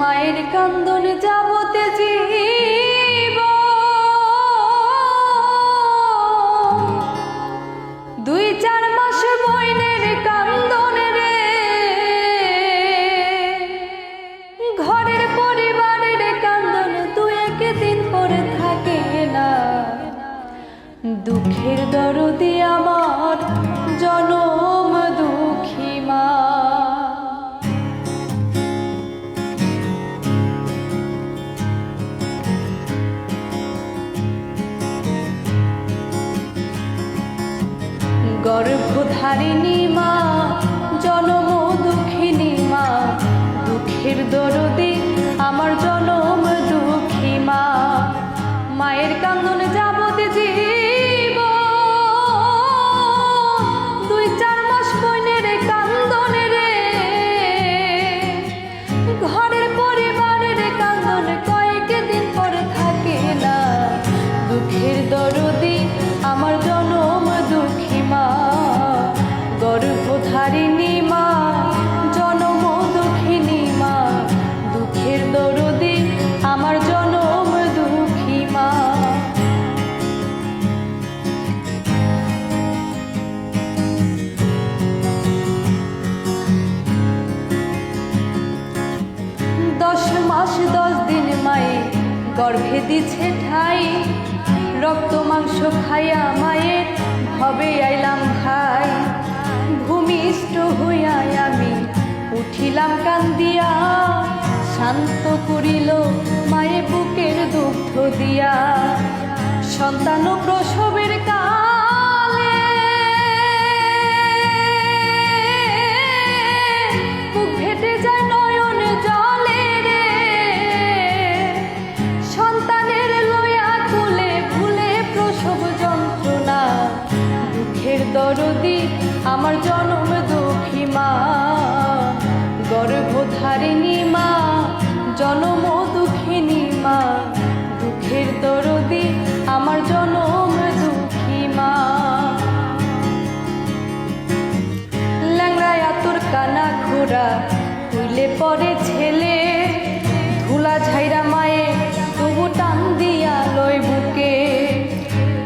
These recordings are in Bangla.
মায়ের কান্দন যাবতে জীব। দুই চার মাস বইনের কান্দন রে। ঘরের পরিবারের কান্দন দু একদিন পরে থাকে না। দুঃখের দরদি গর্ভধারিণী মা, জনম দুঃখিনী মা, দুঃখের দরদি আমার জনম দুঃখী মা। মায়ের কান্দনে যাবতে জীব, দুই চার মাস বইনের কান্দনে রে। ঘরের পরিবারের কান্দন কয়েক দিন পরে থাকে না, দুঃখের দরদি দুঃখিনী মা, দুঃখের আমার জনম দুঃখী মা। দশ মাস দশ দিন মায়ে গর্ভে দিছে ঠাই, রক্ত মাংস খাইয়া মায়ের ভবে আইলাম শান্ত করিল মায়ে বুকের দুগ্ধ দিয়া। সন্তান প্রসবের কালে বুক যায় নয়ন জলে রে। সন্তানের লয়া কুলে ভুলে প্রসব যন্ত্রণা। দুঃখের দরদি আমার জনম দুঃখী মা। গর্ভধারিণী জনম দুঃখিনী মা, দুঃখের দরদি আমার জনম দুঃখী মা ল্যাংড়ায় আতর কানা ঘোরা হইলে পরে ছেলে, ধুলা ঝাইরা মায়ে তবু টান দিয়া লয় বুকে।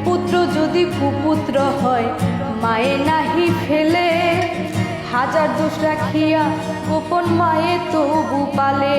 পুত্র যদি কুপুত্র হয়, মায়ে নাহি ফেলে। হাজার দোষ রাখিয়া গোপন মায়ে তবু পালে।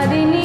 Harini